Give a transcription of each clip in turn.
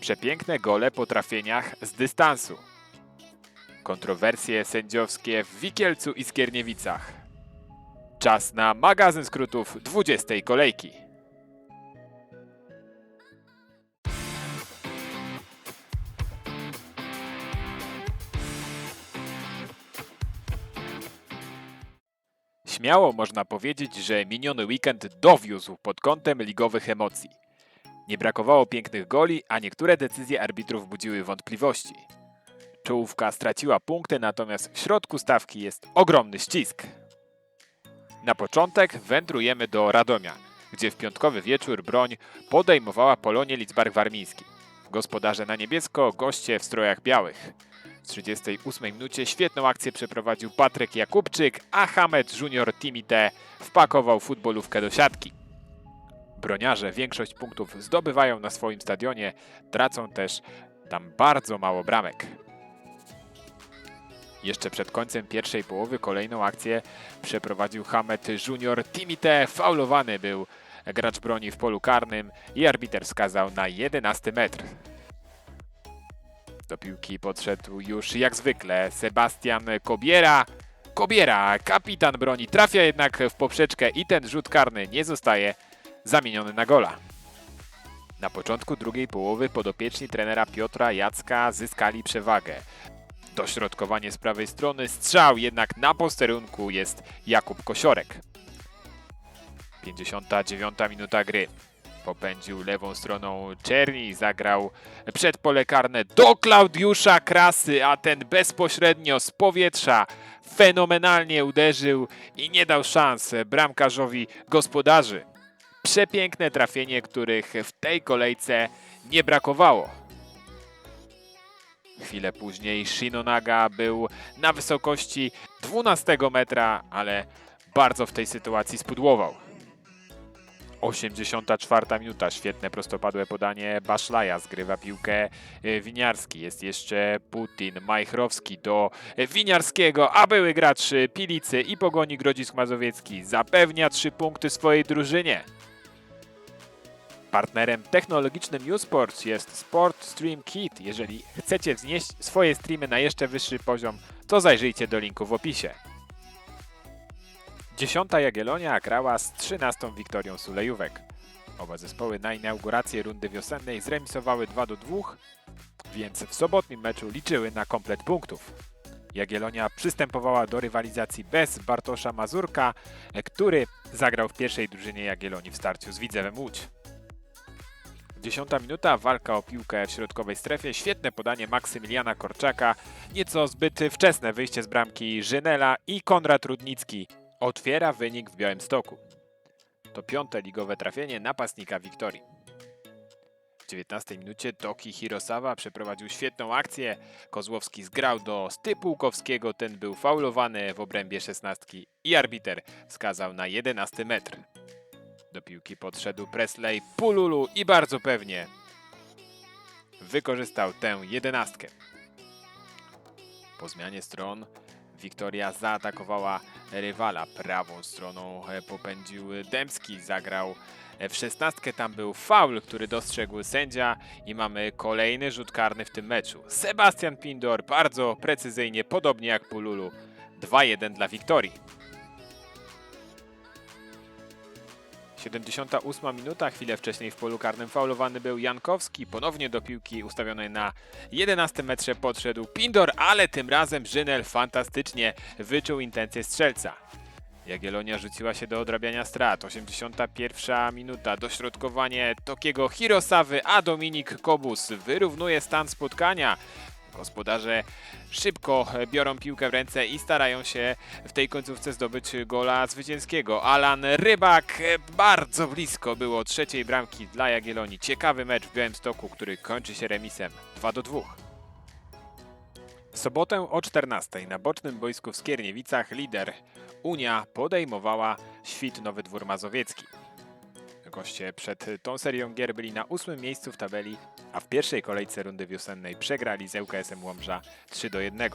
Przepiękne gole po trafieniach z dystansu. Kontrowersje sędziowskie w Wikielcu i Skierniewicach. Czas na magazyn skrótów 20 kolejki. Śmiało można powiedzieć, że miniony weekend dowiózł pod kątem ligowych emocji. Nie brakowało pięknych goli, a niektóre decyzje arbitrów budziły wątpliwości. Czołówka straciła punkty, natomiast w środku stawki jest ogromny ścisk. Na początek wędrujemy do Radomia, gdzie w piątkowy wieczór broń podejmowała Polonię Lidzbark Warmiński. Gospodarze na niebiesko, goście w strojach białych. W 38 minucie świetną akcję przeprowadził Patryk Jakubczyk, a Hamed Junior Timite wpakował futbolówkę do siatki. Broniarze większość punktów zdobywają na swoim stadionie, tracą też tam bardzo mało bramek. Jeszcze przed końcem pierwszej połowy kolejną akcję przeprowadził Hamed Junior Timite. Faulowany był gracz broni w polu karnym i arbiter wskazał na 11 metr. Do piłki podszedł już jak zwykle Sebastian Kobiera. Kobiera, kapitan broni, trafia jednak w poprzeczkę i ten rzut karny nie zostaje zamieniony na gola. Na początku drugiej połowy podopieczni trenera Piotra Jacka zyskali przewagę. Dośrodkowanie z prawej strony, strzał jednak na posterunku jest Jakub Kosiorek. 59 minuta gry. Popędził lewą stroną Czerni, zagrał przed pole karne do Klaudiusza Krasy, a ten bezpośrednio z powietrza fenomenalnie uderzył i nie dał szans bramkarzowi gospodarzy. Przepiękne trafienie, których w tej kolejce nie brakowało. Chwilę później Shinonaga był na wysokości 12 metra, ale bardzo w tej sytuacji spudłował. 84 minuta, świetne prostopadłe podanie Baszlaja, zgrywa piłkę e, Winiarski. Jest jeszcze Putin, Majchrowski do e, Winiarskiego, a były gracz e, Pilicy i Pogoni Grodzisk Mazowiecki zapewnia trzy punkty swojej drużynie. Partnerem technologicznym Usports jest Sport Stream Kit. Jeżeli chcecie wznieść swoje streamy na jeszcze wyższy poziom, to zajrzyjcie do linku w opisie. Dziesiąta Jagiellonia grała z 13 Wiktorią Sulejówek. Oba zespoły na inaugurację rundy wiosennej zremisowały 2 do 2, więc w sobotnim meczu liczyły na komplet punktów. Jagiellonia przystępowała do rywalizacji bez Bartosza Mazurka, który zagrał w pierwszej drużynie Jagiellonii w starciu z Widzewem Łódź. Dziesiąta minuta, walka o piłkę w środkowej strefie, świetne podanie Maksymiliana Korczaka, nieco zbyt wczesne wyjście z bramki Żynela i Konrad Rudnicki otwiera wynik w Białymstoku. To piąte ligowe trafienie napastnika Wiktorii. W 19 minucie Toki Hirosawa przeprowadził świetną akcję. Kozłowski zgrał do Stypułkowskiego, ten był faulowany w obrębie szesnastki i arbiter wskazał na 11 metr. Do piłki podszedł Presley, Pululu i bardzo pewnie wykorzystał tę jedenastkę. Po zmianie stron Wiktoria zaatakowała rywala prawą stroną. Popędził Dębski, zagrał w szesnastkę. Tam był faul, który dostrzegł sędzia i mamy kolejny rzut karny w tym meczu. Sebastian Pindor bardzo precyzyjnie, podobnie jak Pululu. 2-1 dla Wiktorii. 78 minuta, chwilę wcześniej w polu karnym faulowany był Jankowski. Ponownie do piłki ustawionej na 11 metrze podszedł Pindor, ale tym razem Żynel fantastycznie wyczuł intencje strzelca. Jagiellonia rzuciła się do odrabiania strat. 81 minuta, dośrodkowanie Tokiego Hirosawy, a Dominik Kobus wyrównuje stan spotkania. Gospodarze szybko biorą piłkę w ręce i starają się w tej końcówce zdobyć gola zwycięskiego. Alan Rybak bardzo blisko było trzeciej bramki dla Jagiellonii. Ciekawy mecz w Białymstoku, który kończy się remisem 2 do 2. W sobotę o 14 na bocznym boisku w Skierniewicach lider Unia podejmowała świt Nowy Dwór Mazowiecki. Goście przed tą serią gier byli na ósmym miejscu w tabeli, a w pierwszej kolejce rundy wiosennej przegrali z ŁKS-em Łomża 3 do 1.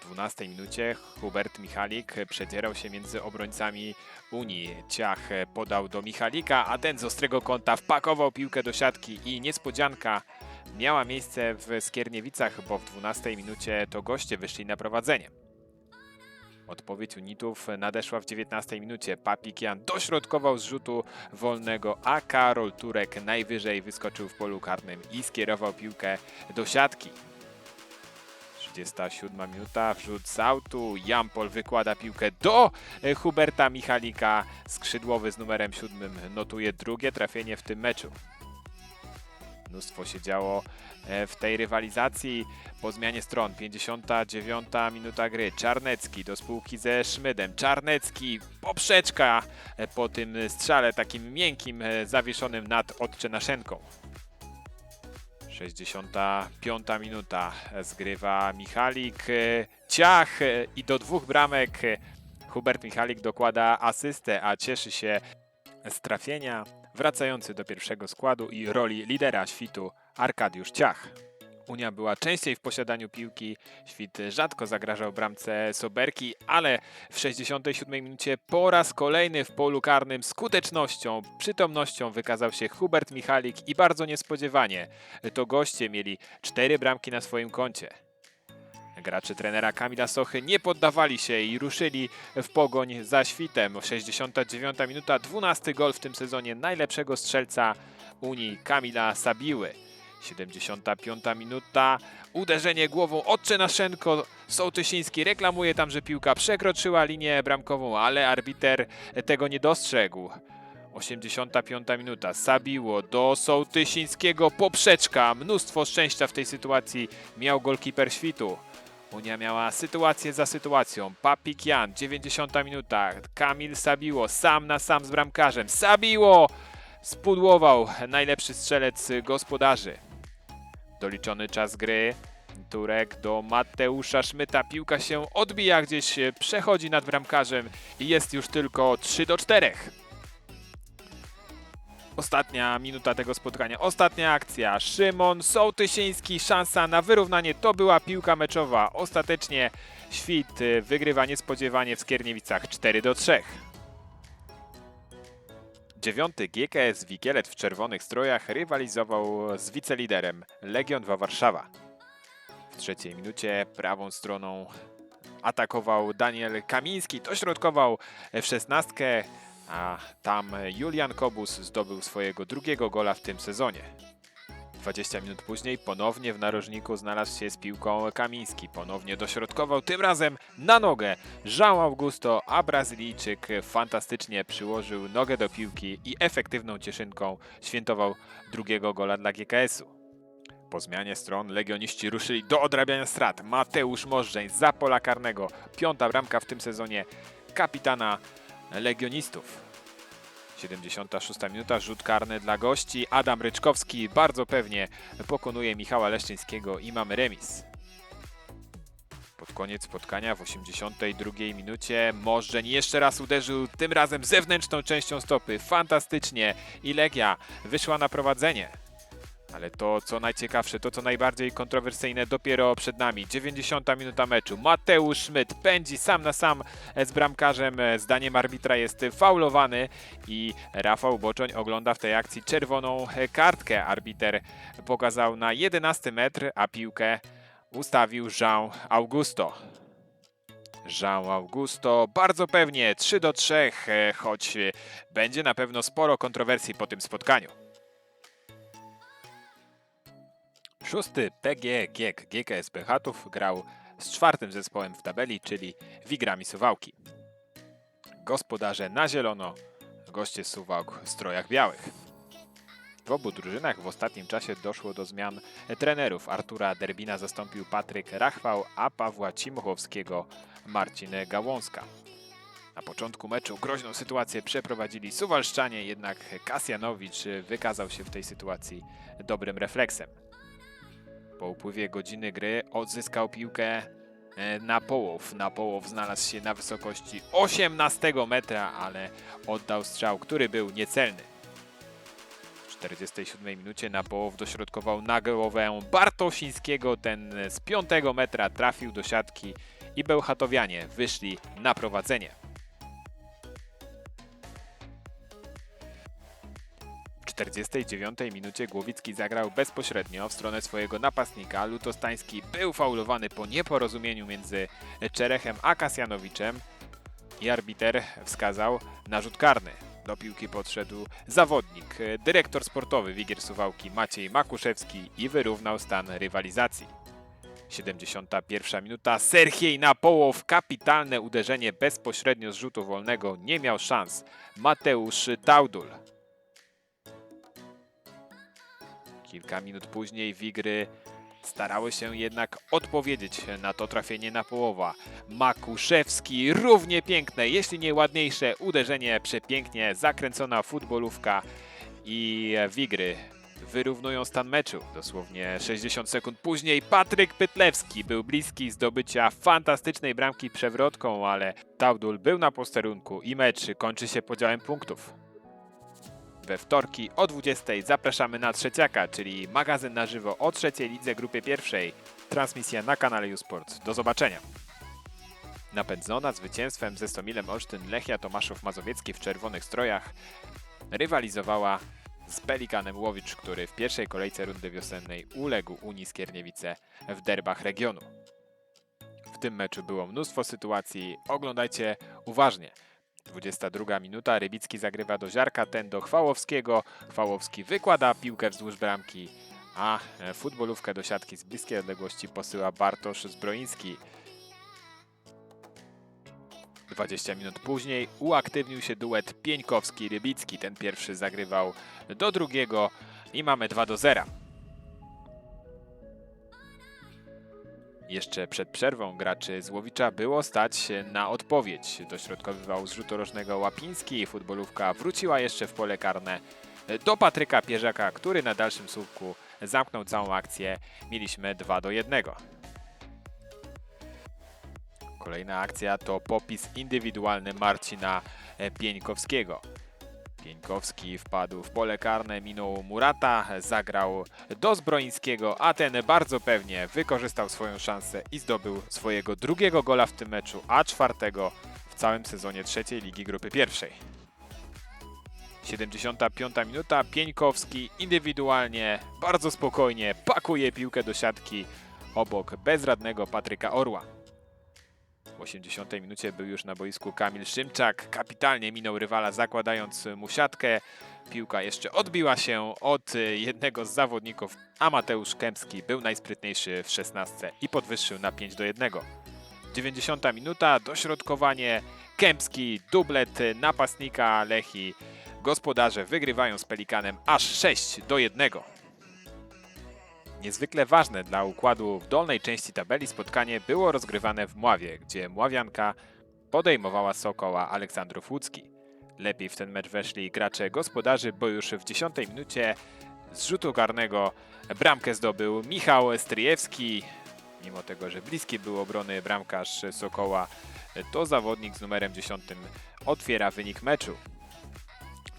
W 12 minucie Hubert Michalik przedzierał się między obrońcami Unii. Ciach podał do Michalika, a ten z ostrego kąta wpakował piłkę do siatki i niespodzianka miała miejsce w Skierniewicach, bo w 12 minucie to goście wyszli na prowadzenie. Odpowiedź Unitów nadeszła w 19 minucie. Papikian dośrodkował z rzutu wolnego, a Karol Turek najwyżej wyskoczył w polu karnym i skierował piłkę do siatki. 37 minuta, wrzut z autu. Jampol wykłada piłkę do e, Huberta Michalika. Skrzydłowy z numerem 7 notuje drugie trafienie w tym meczu. Mnóstwo się działo e, w tej rywalizacji. Po zmianie stron 59 minuta gry. Czarnecki do spółki ze Szmydem. Czarnecki poprzeczka e, po tym strzale takim miękkim e, zawieszonym nad Odczynaszenką. 65 minuta zgrywa Michalik, ciach i do dwóch bramek Hubert Michalik dokłada asystę, a cieszy się z trafienia wracający do pierwszego składu i roli lidera świtu Arkadiusz Ciach. Unia była częściej w posiadaniu piłki, świt rzadko zagrażał bramce Soberki, ale w 67 minucie po raz kolejny w polu karnym skutecznością, przytomnością wykazał się Hubert Michalik i bardzo niespodziewanie to goście mieli cztery bramki na swoim koncie. Gracze trenera Kamila Sochy nie poddawali się i ruszyli w pogoń za świtem. 69 minuta, 12 gol w tym sezonie najlepszego strzelca Unii Kamila Sabiły. 75 minuta, uderzenie głową od Czynaszenko. Sołtysiński reklamuje tam, że piłka przekroczyła linię bramkową, ale arbiter tego nie dostrzegł. 85 minuta, Sabiło do Sołtysińskiego, poprzeczka. Mnóstwo szczęścia w tej sytuacji miał golkiper świtu. Unia miała sytuację za sytuacją. Papik Jan, 90 minuta. Kamil Sabiło sam na sam z bramkarzem. Sabiło spudłował najlepszy strzelec gospodarzy. Doliczony czas gry. Turek do Mateusza Szmyta. Piłka się odbija gdzieś, przechodzi nad bramkarzem i jest już tylko 3 do 4. Ostatnia minuta tego spotkania, ostatnia akcja. Szymon Sołtysiński, szansa na wyrównanie. To była piłka meczowa. Ostatecznie Świt y, wygrywa niespodziewanie w Skierniewicach 4 do 3. Dziewiąty GKS Wigielet w czerwonych strojach rywalizował z wiceliderem Legion 2 Warszawa. W trzeciej minucie prawą stroną atakował Daniel Kamiński, dośrodkował w szesnastkę, a tam Julian Kobus zdobył swojego drugiego gola w tym sezonie. 20 minut później ponownie w narożniku znalazł się z piłką Kamiński. Ponownie dośrodkował, tym razem na nogę Jean Augusto, a Brazylijczyk fantastycznie przyłożył nogę do piłki i efektywną cieszynką świętował drugiego gola dla GKS-u. Po zmianie stron legioniści ruszyli do odrabiania strat. Mateusz Możdżeń za pola karnego. Piąta bramka w tym sezonie kapitana legionistów. 76 minuta, rzut karny dla gości. Adam Ryczkowski bardzo pewnie pokonuje Michała Leszczyńskiego i mamy remis. Pod koniec spotkania w 82 minucie Możdżeń jeszcze raz uderzył, tym razem zewnętrzną częścią stopy. Fantastycznie i Legia wyszła na prowadzenie. Ale to, co najciekawsze, to co najbardziej kontrowersyjne dopiero przed nami. 90 minuta meczu. Mateusz Szmyt pędzi sam na sam z bramkarzem. Zdaniem arbitra jest faulowany i Rafał Boczoń ogląda w tej akcji czerwoną kartkę. Arbiter pokazał na 11 metr, a piłkę ustawił Jean Augusto. Jean Augusto bardzo pewnie 3 do 3, choć będzie na pewno sporo kontrowersji po tym spotkaniu. Szósty PG GiEK GKS Bełchatów grał z czwartym zespołem w tabeli, czyli Wigrami Suwałki. Gospodarze na zielono, goście Suwałk w strojach białych. W obu drużynach w ostatnim czasie doszło do zmian trenerów. Artura Derbina zastąpił Patryk Rachwał, a Pawła Cimuchowskiego Marcin Gałązka. Na początku meczu groźną sytuację przeprowadzili Suwalszczanie, jednak Kasjanowicz wykazał się w tej sytuacji dobrym refleksem. Po upływie godziny gry odzyskał piłkę e, na połów. Na połow znalazł się na wysokości 18 metra, ale oddał strzał, który był niecelny. W 47 minucie na połow dośrodkował na głowę Bartosińskiego. Ten z 5 metra trafił do siatki i Bełchatowianie wyszli na prowadzenie. 49 minucie Głowicki zagrał bezpośrednio w stronę swojego napastnika. Lutostański był faulowany po nieporozumieniu między Czerechem a Kasjanowiczem i arbiter wskazał na rzut karny. Do piłki podszedł zawodnik, dyrektor sportowy Wigier Suwałki Maciej Makuszewski i wyrównał stan rywalizacji. 71 minuta, Serhiej na połow, kapitalne uderzenie bezpośrednio z rzutu wolnego, nie miał szans. Mateusz Taudul. Kilka minut później Wigry starały się jednak odpowiedzieć na to trafienie na połowa. Makuszewski równie piękne, jeśli nie ładniejsze uderzenie, przepięknie zakręcona futbolówka i Wigry wyrównują stan meczu. Dosłownie 60 sekund później Patryk Pytlewski był bliski zdobycia fantastycznej bramki przewrotką, ale Taudul był na posterunku i mecz kończy się podziałem punktów. We wtorki o 20 zapraszamy na Trzeciaka, czyli magazyn na żywo o trzeciej lidze grupy pierwszej. Transmisja na kanale Usport. Do zobaczenia. Napędzona zwycięstwem ze Stomilem Olsztyn Lechia Tomaszów Mazowiecki w czerwonych strojach rywalizowała z Pelikanem Łowicz, który w pierwszej kolejce rundy wiosennej uległ Unii Skierniewice w derbach regionu. W tym meczu było mnóstwo sytuacji, oglądajcie uważnie. 22 minuta, Rybicki zagrywa do Ziarka, ten do Chwałowskiego. Chwałowski wykłada piłkę wzdłuż bramki, a e, futbolówkę do siatki z bliskiej odległości posyła Bartosz Zbroiński. 20 minut później uaktywnił się duet Pieńkowski-Rybicki. Ten pierwszy zagrywał do drugiego i mamy 2 do 0. Jeszcze przed przerwą graczy Złowicza było stać na odpowiedź. Dośrodkowywał z rzutu rożnego Łapiński. Futbolówka wróciła jeszcze w pole karne do Patryka Pierzaka, który na dalszym słupku zamknął całą akcję. Mieliśmy 2 do 1. Kolejna akcja to popis indywidualny Marcina Pieńkowskiego. Pieńkowski wpadł w pole karne, minął Murata, zagrał do Zbroińskiego, a ten bardzo pewnie wykorzystał swoją szansę i zdobył swojego drugiego gola w tym meczu, a czwartego w całym sezonie trzeciej Ligi Grupy Pierwszej. 75 minuta, Pieńkowski indywidualnie, bardzo spokojnie pakuje piłkę do siatki obok bezradnego Patryka Orła. W 80 minucie był już na boisku Kamil Szymczak. Kapitalnie minął rywala, zakładając mu siatkę. Piłka jeszcze odbiła się od jednego z zawodników, a Mateusz Kępski był najsprytniejszy w 16 i podwyższył na 5 do 1. 90 minuta, dośrodkowanie. Kępski, dublet napastnika Lechi. Gospodarze wygrywają z Pelikanem aż 6 do 1. Niezwykle ważne dla układu w dolnej części tabeli spotkanie było rozgrywane w Mławie, gdzie Mławianka podejmowała Sokoła Aleksandrów Łódzki. Lepiej w ten mecz weszli gracze gospodarzy, bo już w 10 minucie z rzutu karnego bramkę zdobył Michał Stryjewski. Mimo tego, że bliski był obrony bramkarz Sokoła, to zawodnik z numerem 10 otwiera wynik meczu.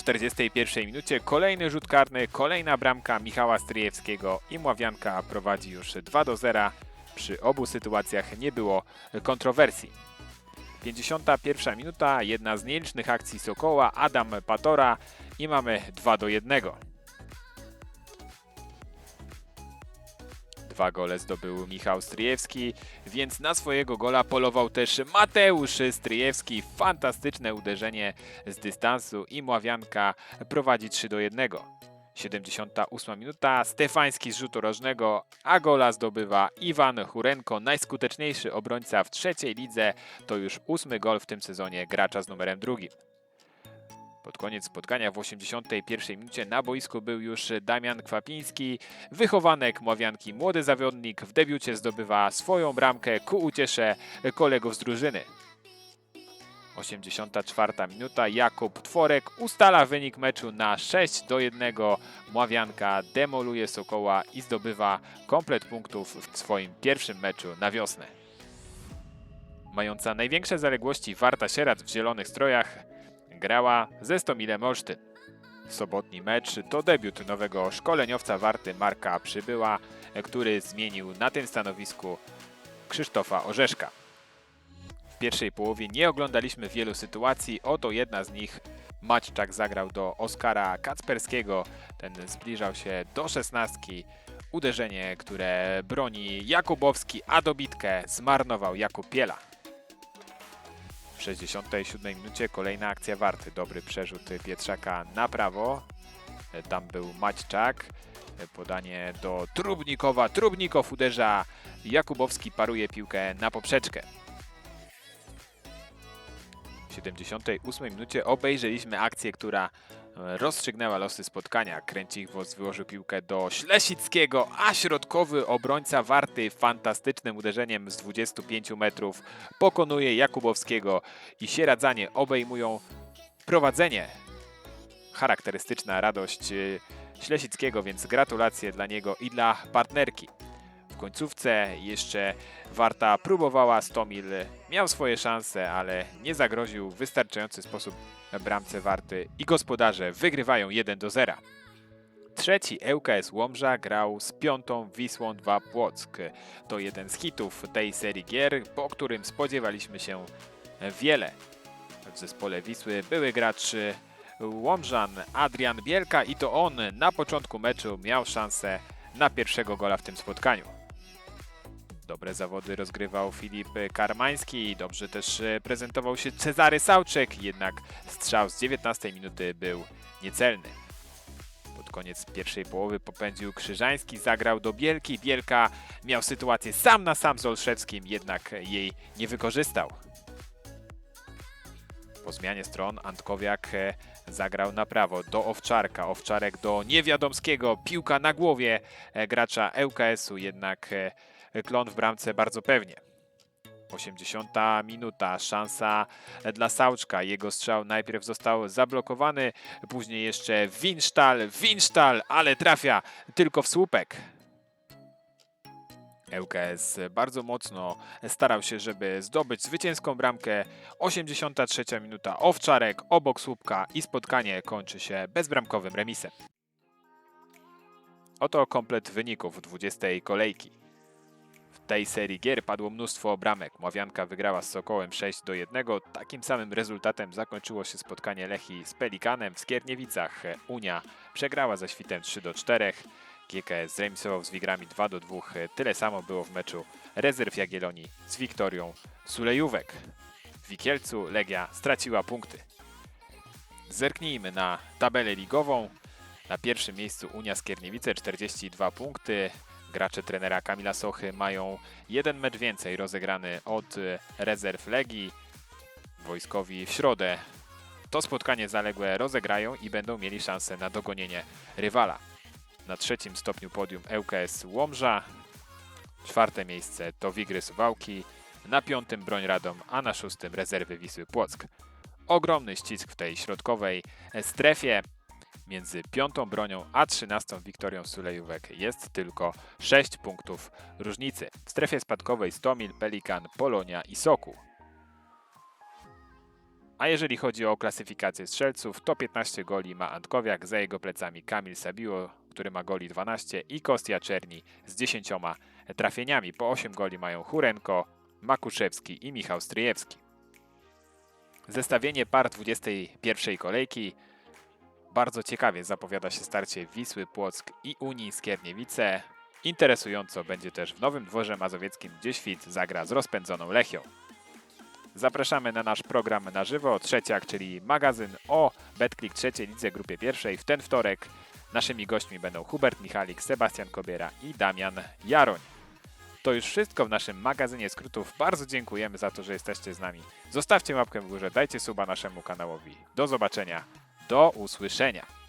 W 41 minucie kolejny rzut karny, kolejna bramka Michała Stryjewskiego i Mławianka prowadzi już 2 do 0. Przy obu sytuacjach nie było kontrowersji. 51 minuta, jedna z nielicznych akcji Sokoła, Adam Patora i mamy 2 do 1. Dwa gole zdobył Michał Stryjewski, więc na swojego gola polował też Mateusz Stryjewski. Fantastyczne uderzenie z dystansu i Mławianka prowadzi 3 do 1. 78 minuta, Stefański z rzutu rożnego, a gola zdobywa Iwan Hurenko, najskuteczniejszy obrońca w trzeciej lidze. To już ósmy gol w tym sezonie gracza z numerem drugim. Pod koniec spotkania w 81 minucie na boisku był już Damian Kwapiński, wychowanek Mławianki, młody zawodnik w debiucie zdobywa swoją bramkę ku uciesze kolegów z drużyny. 84 minuta, Jakub Tworek ustala wynik meczu na 6 do 1. Mławianka demoluje Sokoła i zdobywa komplet punktów w swoim pierwszym meczu na wiosnę. Mająca największe zaległości Warta Sieradz w zielonych strojach grała ze Stomilem Olsztyn. Sobotni mecz to debiut nowego szkoleniowca Warty Marka Przybyła, który zmienił na tym stanowisku Krzysztofa Orzeszka. pierwszej połowie nie oglądaliśmy wielu sytuacji, oto jedna z nich. Maćczak zagrał do Oskara Kacperskiego, ten zbliżał się do szesnastki. Uderzenie, które broni Jakubowski, a dobitkę zmarnował Jakub Piela. W 67 minucie kolejna akcja Warty. Dobry przerzut Pietrzaka na prawo. Tam był Maćczak. Podanie do Trubnikowa. Trubnikow uderza. Jakubowski paruje piłkę na poprzeczkę. W 78 minucie obejrzeliśmy akcję, która rozstrzygnęła losy spotkania. Kręcichwos wyłożył piłkę do Ślesickiego, a środkowy obrońca Warty fantastycznym uderzeniem z 25 metrów pokonuje Jakubowskiego i Sieradzanie obejmują prowadzenie. Charakterystyczna radość e, Ślesickiego, więc gratulacje dla niego i dla partnerki. W końcówce jeszcze Warta próbowała, Stomil miał swoje szanse, ale nie zagroził w wystarczający sposób bramce Warty i gospodarze wygrywają 1 do 0. Trzeci ŁKS Łomża grał z piątą Wisłą 2 Płock. To jeden z hitów tej serii gier, po którym spodziewaliśmy się wiele. W zespole Wisły były gracz Łomżan Adrian Bielka i to on na początku meczu miał szansę na pierwszego gola w tym spotkaniu. Dobre zawody rozgrywał Filip Karmański, dobrze też e, prezentował się Cezary Sałczek, jednak strzał z 19 minuty był niecelny. Pod koniec pierwszej połowy popędził Krzyżański, zagrał do Bielki. Bielka miał sytuację sam na sam z Olszewskim, jednak jej nie wykorzystał. Po zmianie stron Antkowiak e, zagrał na prawo do Owczarka. Owczarek do Niewiadomskiego. Piłka na głowie e, gracza ŁKS-u, jednak klon w bramce bardzo pewnie. 80 minuta, szansa dla Sauczka. Jego strzał najpierw został zablokowany, później jeszcze Winsztal, Winsztal, ale trafia tylko w słupek. ŁKS bardzo mocno starał się, żeby zdobyć zwycięską bramkę. 83 minuta, Owczarek obok słupka i spotkanie kończy się bezbramkowym remisem. Oto komplet wyników 20 kolejki. Tej serii gier padło mnóstwo bramek. Mławianka wygrała z Sokołem 6 do 1. Takim samym rezultatem zakończyło się spotkanie Lechi z Pelikanem w Skierniewicach. Unia przegrała ze Świtem 3 do 4. GKS zremisował z Wigrami 2 do 2. Tyle samo było w meczu rezerw Jagiellonii z Wiktorią Sulejówek. W Wikielcu Legia straciła punkty. Zerknijmy na tabelę ligową. Na pierwszym miejscu Unia Skierniewice 42 punkty. Gracze trenera Kamila Sochy mają jeden mecz więcej rozegrany od e, rezerw Legii. Wojskowi w środę to spotkanie zaległe rozegrają i będą mieli szansę na dogonienie rywala. Na trzecim stopniu podium ŁKS Łomża. Czwarte miejsce to Wigry Suwałki. Na piątym Broń Radom, a na szóstym rezerwy Wisły Płock. Ogromny ścisk w tej środkowej strefie. Między piątą bronią a trzynastą Wiktorią Sulejówek jest tylko 6 punktów różnicy. W strefie spadkowej Stomil, Pelikan, Polonia i Sokół. A jeżeli chodzi o klasyfikację strzelców, to 15 goli ma Antkowiak, za jego plecami Kamil Sabiło, który ma goli 12 i Kostia Czerni z 10 trafieniami. Po 8 goli mają Hurenko, Makuszewski i Michał Stryjewski. Zestawienie par 21 kolejki. Bardzo ciekawie zapowiada się starcie Wisły Płock i Unii Skierniewice. Interesująco będzie też w Nowym Dworze Mazowieckim, gdzie Świt zagra z rozpędzoną Lechią. Zapraszamy na nasz program na żywo, trzeciak, czyli magazyn o BetClick trzeciej lidze grupie pierwszej. W ten wtorek naszymi gośćmi będą Hubert Michalik, Sebastian Kobiera i Damian Jaroń. To już wszystko w naszym magazynie skrótów. Bardzo dziękujemy za to, że jesteście z nami. Zostawcie łapkę w górze, dajcie suba naszemu kanałowi. Do zobaczenia, do usłyszenia.